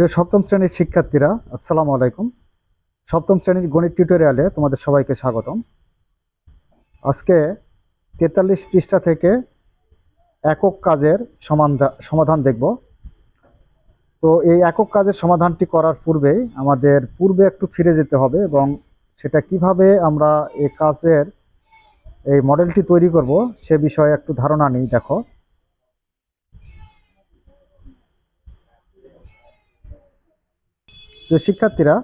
প্রিয় সপ্তম শ্রেণির শিক্ষার্থীরা, আসসালামু আলাইকুম। সপ্তম শ্রেণির গণিত টিউটোরিয়ালে তোমাদের সবাইকে স্বাগতম। আজকে তেতাল্লিশ পৃষ্ঠা থেকে একক কাজের সমাধা- সমাধান দেখব। তো এই একক কাজের সমাধানটি করার পূর্বেই আমাদের পূর্বে একটু ফিরে যেতে হবে এবং সেটা কীভাবে আমরা এই কাজের এই মডেলটি তৈরি করব সে বিষয়ে একটু ধারণা নিই, দেখো। তো শিক্ষার্থীরা,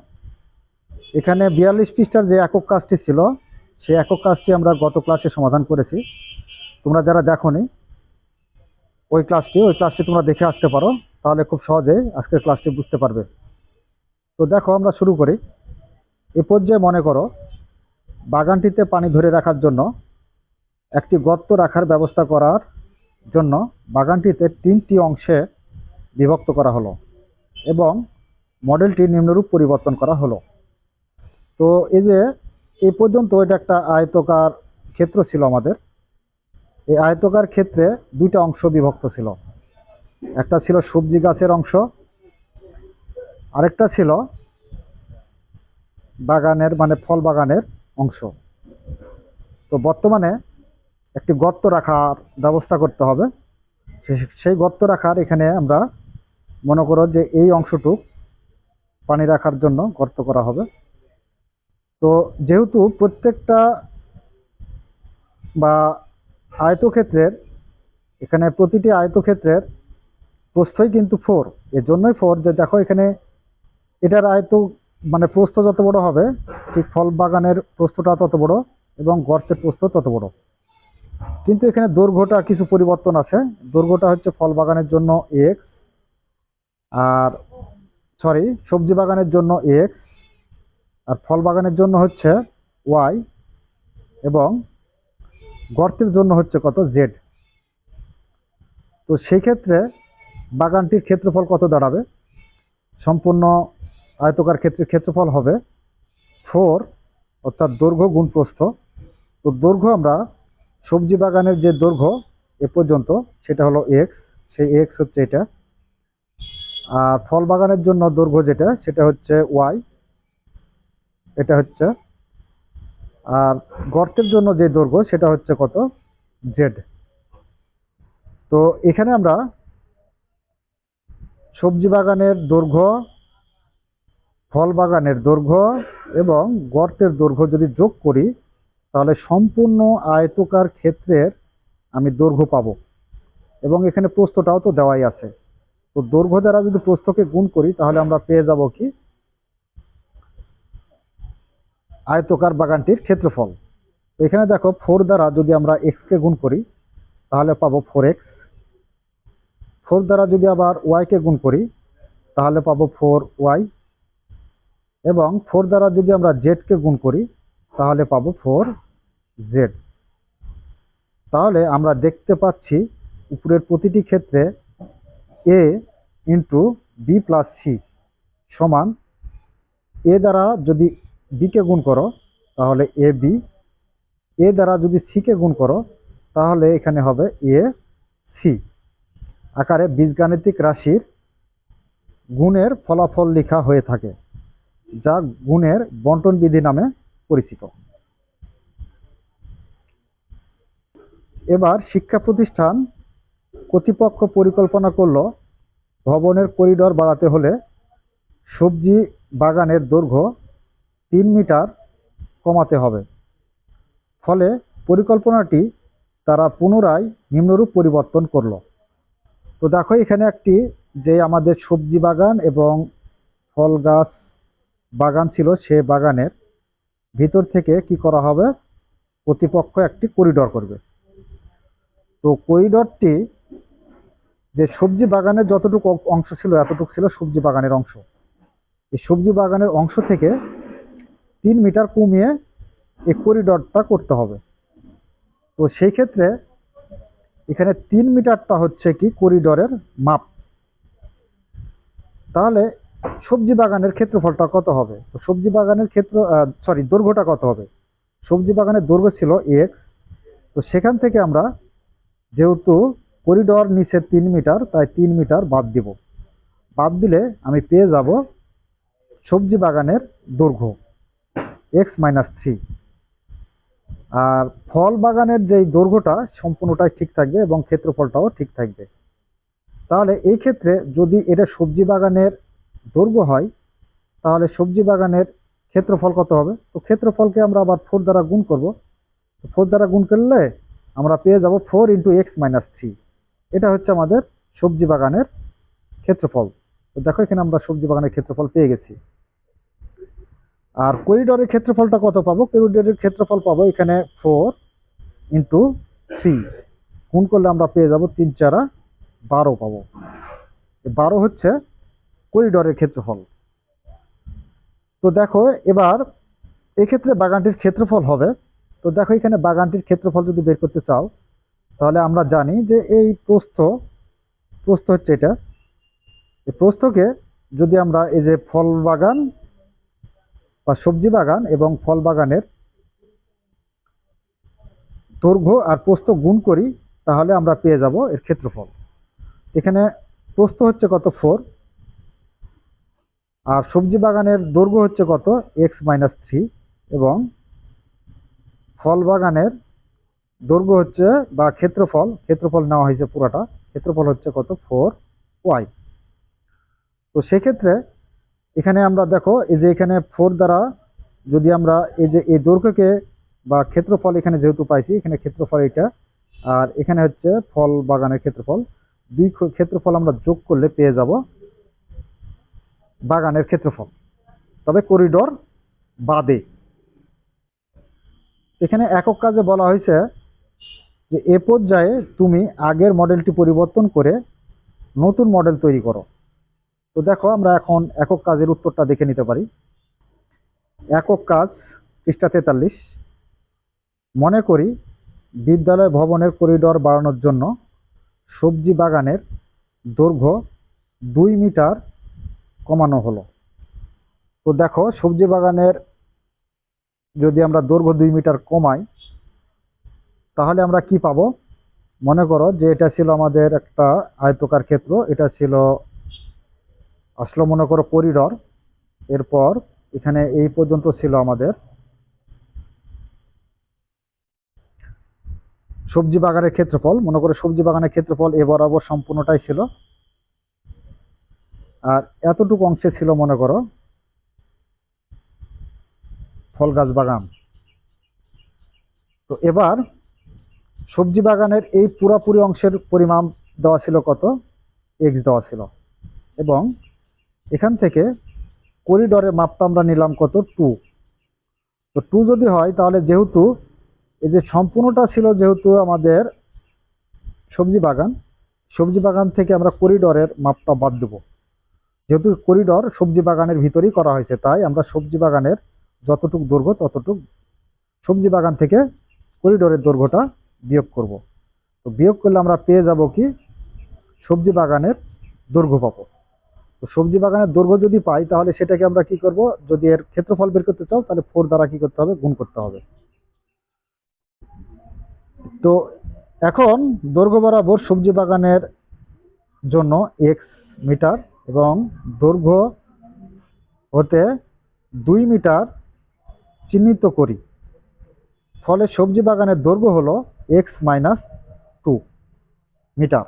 এখানে বিয়াল্লিশ পৃষ্ঠার যে একক কাজটি ছিল, সেই একক কাজটি আমরা গত ক্লাসে সমাধান করেছি। তোমরা যারা দেখোনি, ওই ক্লাসটি ওই ক্লাসটি তোমরা দেখে আসতে পারো, তাহলে খুব সহজে আজকের ক্লাসটি বুঝতে পারবে। তো দেখো, আমরা শুরু করি। এ পর্যায়ে মনে করো, বাগানটিতে পানি ধরে রাখার জন্য একটি গর্ত রাখার ব্যবস্থা করার জন্য বাগানটিতে তিনটি অংশে বিভক্ত করা হলো। এবং মডেলটি নিম্নরূপ পরিবর্তন করা হলো। তো এই যে, এই পর্যন্ত এটা একটা আয়তকার ক্ষেত্র ছিল আমাদের। এই আয়তকার ক্ষেত্রে দুইটা অংশ বিভক্ত ছিল। একটা ছিল সবজি গাছের অংশ, আরেকটা ছিল বাগানের মানে ফল বাগানের অংশ। তো বর্তমানে একটি গর্ত রাখার ব্যবস্থা করতে হবে। সেই গর্ত রাখার এখানে আমরা মনে করো যে এই অংশটুক পানি রাখার জন্য গর্ত করা হবে। তো যেহেতু প্রত্যেকটা বা আয়তক্ষেত্রের, এখানে প্রতিটি আয়তক্ষেত্রের প্রস্থই কিন্তু ফোর। এর জন্যই ফোর যে দেখো এখানে এটার আয়ত মানে প্রস্থ যত বড় হবে, ঠিক ফল বাগানের প্রস্থটা তত বড় এবং গর্তের প্রস্থ তত বড়। কিন্তু এখানে দৈর্ঘ্যটা কিছু পরিবর্তন আছে। দৈর্ঘ্যটা হচ্ছে ফল বাগানের জন্য এক্স আর সরি সবজি বাগানের জন্য এক্স আর ফল বাগানের জন্য হচ্ছে ওয়াই এবং গর্তের জন্য হচ্ছে কত জেড তো সেই ক্ষেত্রে বাগানটির ক্ষেত্রফল কত দাঁড়াবে? সম্পূর্ণ আয়তকার ক্ষেত্রে ক্ষেত্রফল হবে ফোর অর্থাৎ দৈর্ঘ্য গুণ প্রস্থ তো দৈর্ঘ্য আমরা সবজি বাগানের যে দৈর্ঘ্য এ পর্যন্ত, সেটা হলো এক্স সেই এক্স হচ্ছে এটা। ফল বাগানের জন্য দৈর্ঘ্য যেটা, সেটা হচ্ছে ওয়াই এটা হচ্ছে, আর গর্তের জন্য যে দৈর্ঘ্য, সেটা হচ্ছে কত? জেড তো এখানে আমরা সবজি বাগানের দৈর্ঘ্য ফল বাগানের দৈর্ঘ্য এবং গর্তের দৈর্ঘ্য যদি যোগ করি, তাহলে সম্পূর্ণ আয়তকার ক্ষেত্রের আমি দৈর্ঘ্য পাবো। এবং এখানে প্রস্থটাও তো দেওয়াই আছে। তো দৈর্ঘ্য দ্বারা যদি প্রস্থকে গুণ করি, তাহলে আমরা পেয়ে যাব কি? আয়তকার বাগানটির ক্ষেত্রফল। এখানে দেখো, ফোর দ্বারা যদি আমরা এক্স কে গুণ করি, তাহলে পাবো ফোর এক্স ফোর দ্বারা যদি আবার ওয়াই কে গুণ করি, তাহলে পাবো ফোর ওয়াই এবং ফোর দ্বারা যদি আমরা জেড কে গুণ করি, তাহলে পাবো ফোর জেড তাহলে আমরা দেখতে পাচ্ছি, উপরের প্রতিটি ক্ষেত্রে A into B plus C সমান এ দ্বারা যদি বি কে গুণ করো, তাহলে এ বি এ দ্বারা যদি সি কে গুণ করো, তাহলে এখানে হবে এ সি আকারে বীজগাণিতিক রাশির গুণের ফলাফল লেখা হয়ে থাকে, যা গুণের বন্টন বিধি নামে পরিচিত। এবার শিক্ষা প্রতিষ্ঠান কর্তৃপক্ষ পরিকল্পনা করল ভবনের করিডর বাড়াতে হলে সবজি বাগানের দৈর্ঘ্য তিন মিটার কমাতে হবে। ফলে পরিকল্পনাটি তারা পুনরায় নিম্নরূপ পরিবর্তন করল। তো দেখো, এখানে একটি যে আমাদের সবজি বাগান এবং ফল গাছ বাগান ছিল সে বাগানের ভিতর থেকে কি করা হবে? কর্তৃপক্ষ একটি করিডর করবে। তো করিডরটি যে সবজি বাগানের যতটুকু অংশ ছিল, এতটুকু ছিল সবজি বাগানের অংশ। এই সবজি বাগানের অংশ থেকে তিন মিটার কমিয়ে এই করিডরটা করতে হবে। তো সেই ক্ষেত্রে এখানে তিন মিটারটা হচ্ছে কি করিডরের মাপ। তাহলে সবজি বাগানের ক্ষেত্রফলটা কত হবে? তো সবজি বাগানের ক্ষেত্র সরি দৈর্ঘ্যটা কত হবে? সবজি বাগানের দৈর্ঘ্য ছিল এক্স তো সেখান থেকে আমরা যেহেতু করিডর নিচে তিন মিটার, তাই তিন মিটার বাদ দিব। বাদ দিলে আমি পেয়ে যাব সবজি বাগানের দৈর্ঘ্য এক্স মাইনাস থ্রি। আর ফল বাগানের যেই দৈর্ঘ্যটা সম্পূর্ণটাই ঠিক থাকবে এবং ক্ষেত্রফলটাও ঠিক থাকবে। তাহলে এই ক্ষেত্রে যদি এটা সবজি বাগানের দৈর্ঘ্য হয়, তাহলে সবজি বাগানের ক্ষেত্রফল কত হবে? তো ক্ষেত্রফলকে আমরা আবার ফোর দ্বারা গুণ করব। ফোর দ্বারা গুণ করলে আমরা পেয়ে যাব four into X minus three এটা হচ্ছে আমাদের সবজি বাগানের ক্ষেত্রফল। তো দেখো, এখানে আমরা সবজি বাগানের ক্ষেত্রফল পেয়ে গেছি। আর করিডোরের ক্ষেত্রফলটা কত পাবো? করিডোরের ক্ষেত্রফল পাবো এখানে ফোর ইন্টু থ্রি গুণ করলে আমরা পেয়ে যাব তিন চারা বারো পাবো। বারো হচ্ছে করিডোরের ক্ষেত্রফল। তো দেখো, এবার এক্ষেত্রে বাগানটির ক্ষেত্রফল হবে। তো দেখো, এখানে বাগানটির ক্ষেত্রফল যদি বের করতে চাও তাহলে আমরা জানি যে এই প্রস্থ প্রস্থ হচ্ছে এটা। এই প্রস্থকে যদি আমরা এই যে ফল বাগান বা সবজি বাগান এবং ফল বাগানের দৈর্ঘ্য আর প্রস্থ গুণ করি, তাহলে আমরা পেয়ে যাব এর ক্ষেত্রফল। এখানে প্রস্থ হচ্ছে কত? ফোর। আর সবজি বাগানের দৈর্ঘ্য হচ্ছে কত? এক্স মাইনাস থ্রি এবং ফল বাগানের দৈর্ঘ্য হচ্ছে বা ক্ষেত্রফল ক্ষেত্রফল নেওয়া হয়েছে পুরাটা, ক্ষেত্রফল হচ্ছে কত? ফোর ওয়াই তো সেক্ষেত্রে এখানে আমরা দেখো, এই যে এখানে ফোর দ্বারা যদি আমরা এই যে এই দৈর্ঘ্যকে বা ক্ষেত্রফল এখানে যেহেতু পাইছি, এখানে ক্ষেত্রফল এটা, আর এখানে হচ্ছে ফল বাগানের ক্ষেত্রফল। দুই ক্ষেত্রফল আমরা যোগ করলে পেয়ে যাব বাগানের ক্ষেত্রফল। তবে করিডোর বাদে। এখানে একক কাজে বলা হয়েছে যে এ পর্যায়ে তুমি আগের মডেলটি পরিবর্তন করে নতুন মডেল তৈরি করো। তো দেখো, আমরা এখন একক কাজের উত্তরটা দেখে নিতে পারি। একক কাজ পৃষ্ঠা তেতাল্লিশ। মনে করি বিদ্যালয় ভবনের করিডোর বাড়ানোর জন্য সবজি বাগানের দৈর্ঘ্য দুই মিটার কমানো হলো। তো দেখো, সবজি বাগানের যদি আমরা দৈর্ঘ্য দুই মিটার কমাই তাহলে আমরা কি পাবো? মনে করো যে এটা ছিল আমাদের একটা আয়তকার ক্ষেত্র, এটা ছিল আসলো মনে করো করিডর। এরপর এখানে এই পর্যন্ত ছিল আমাদের সবজি বাগানের ক্ষেত্রফল। মনে করো সবজি বাগানের ক্ষেত্রফল এ বরাবর সম্পূর্ণটাই ছিল। আর এতটুকু অংশে ছিল মনে করো ফল গাছ বাগান। তো এবার সবজি বাগানের এই পুরাপুরি অংশের পরিমাণ দেওয়া ছিল কত? এক্স দেওয়া ছিল। এবং এখান থেকে করিডরের মাপটা আমরা নিলাম কত? টু তো টু যদি হয়, তাহলে যেহেতু এই যে সম্পূর্ণটা ছিল যেহেতু আমাদের সবজি বাগান সবজি বাগান থেকে আমরা করিডরের মাপটা বাদ দেবো। যেহেতু করিডর সবজি বাগানের ভিতরেই করা হয়েছে, তাই আমরা সবজি বাগানের যতটুক দৈর্ঘ্য ততটুক সবজি বাগান থেকে করিডোরের দৈর্ঘ্যটা বিয়োগ করব। তো বিয়োগ করলে আমরা পেয়ে যাব কি? সবজি বাগানের দৈর্ঘ্য পাবো। তো সবজি বাগানের দৈর্ঘ্য যদি পাই, তাহলে সেটাকে আমরা কি করব? যদি এর ক্ষেত্রফল বের করতে চাও, তাহলে ফোর দ্বারা কি করতে হবে? গুণ করতে হবে। তো এখন দৈর্ঘ্য বরাবর সবজি বাগানের জন্য এক্স মিটার এবং দৈর্ঘ্য হতে দুই মিটার চিহ্নিত করি। ফলে সবজি বাগানের দৈর্ঘ্য হলো এক্স মাইনাস টু মিটার।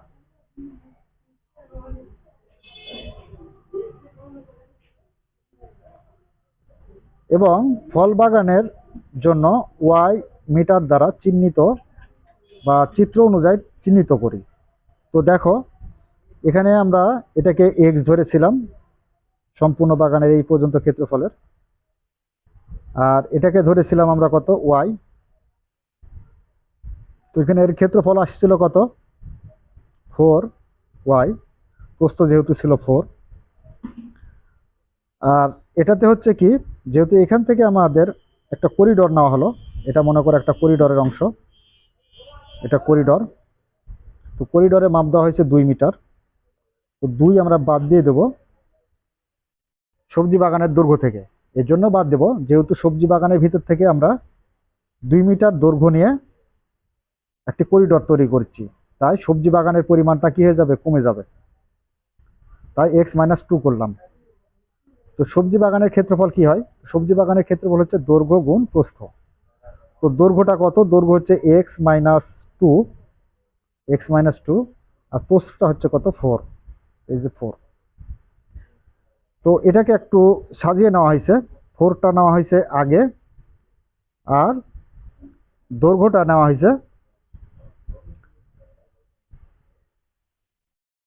এবং ফল বাগানের জন্য ওয়াই মিটার দ্বারা চিহ্নিত বা চিত্র অনুযায়ী চিহ্নিত করি। তো দেখো, এখানে আমরা এটাকে এক্স ধরেছিলাম, সম্পূর্ণ বাগানের এই পর্যন্ত ক্ষেত্রফলের। আর এটাকে ধরেছিলাম আমরা কত? ওয়াই তো এখানে এর ক্ষেত্রফল আসছিল কত? ফোর, ওয়াই, প্রস্থ যেহেতু ছিল ফোর। আর এটাতে হচ্ছে কি, যেহেতু এখান থেকে আমাদের একটা করিডর নেওয়া হলো, এটা মনে করো একটা করিডরের অংশ। এটা করিডর। তো করিডরে মাপ দেওয়া হয়েছে দুই মিটার। তো দুই আমরা বাদ দিয়ে দেব সবজি বাগানের দৈর্ঘ্য থেকে। এর জন্য বাদ দেব, যেহেতু সবজি বাগানের ভিতর থেকে আমরা দুই মিটার দৈর্ঘ্য নিয়ে একটি করিডর তৈরি করছি। তাই সবজি বাগানের পরিমাণটা কি হয়ে যাবে? কমে যাবে। তাই এক্স মাইনাস টু করলাম। তো সবজি বাগানের ক্ষেত্রফল কি হয়? সবজি বাগানের ক্ষেত্রফল হচ্ছে দৈর্ঘ্য গুণ প্রস্থ। তো দৈর্ঘ্যটা কত? দৈর্ঘ্য হচ্ছে X minus two X minus two আর প্রস্থটা হচ্ছে কত? ফোর এই যে ফোর তো এটাকে একটু সাজিয়ে নেওয়া হয়েছে। ফোরটা নেওয়া হয়েছে আগে, আর দৈর্ঘ্যটা নেওয়া হয়েছে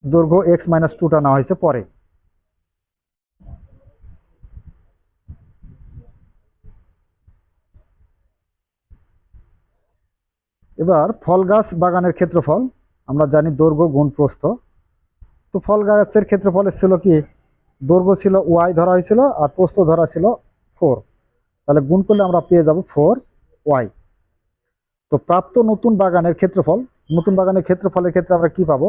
দৈর্ঘ্য এক্স মাইনাস টুটা নেওয়া হয়েছে পরে। এবার ফল গাছ বাগানের ক্ষেত্রফল, আমরা জানি দৈর্ঘ্য গুণ প্রস্থ। তো ফল গাছের ক্ষেত্রফলের ছিল কি? দৈর্ঘ্য ছিল ওয়াই ধরা হয়েছিল আর প্রস্থ ধরা ছিল ফোর তাহলে গুণ করলে আমরা পেয়ে যাব ফোর ওয়াই তো প্রাপ্ত নতুন বাগানের ক্ষেত্রফল, নতুন বাগানের ক্ষেত্রফলের ক্ষেত্রে আমরা কি পাবো?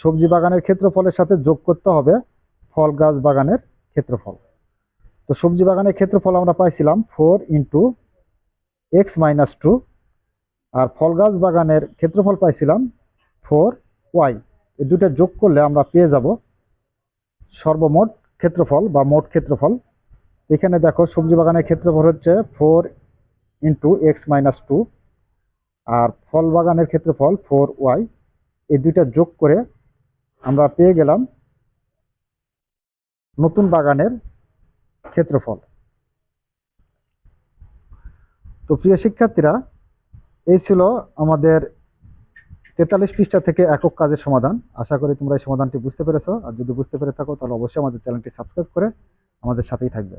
সবজি বাগানের ক্ষেত্রফলের সাথে যোগ করতে হবে ফল গাছ বাগানের ক্ষেত্রফল। তো সবজি বাগানের ক্ষেত্রফল আমরা পাইছিলাম four into X minus two, আর ফল গাছ বাগানের ক্ষেত্রফল পাইছিলাম ফোর ওয়াই। এই দুটো যোগ করলে আমরা পেয়ে যাব সর্বমোট ক্ষেত্রফল বা মোট ক্ষেত্রফল। এখানে দেখো সবজি বাগানের ক্ষেত্রফল হচ্ছে four into X minus two, আর ফল বাগানের ক্ষেত্রফল ফোর ওয়াই। এই দুইটা যোগ করে আমরা পেয়ে গেলাম নতুন বাগানের ক্ষেত্রফল। তো প্রিয় শিক্ষার্থীরা, এই ছিল আমাদের তেতাল্লিশ পৃষ্ঠা থেকে একক কাজের সমাধান। আশা করি তোমরা এই সমাধানটি বুঝতে পেরেছ। আর যদি বুঝতে পেরে থাকো, তাহলে অবশ্যই আমাদের চ্যানেলটি সাবস্ক্রাইব করে আমাদের সাথেই থাকবে।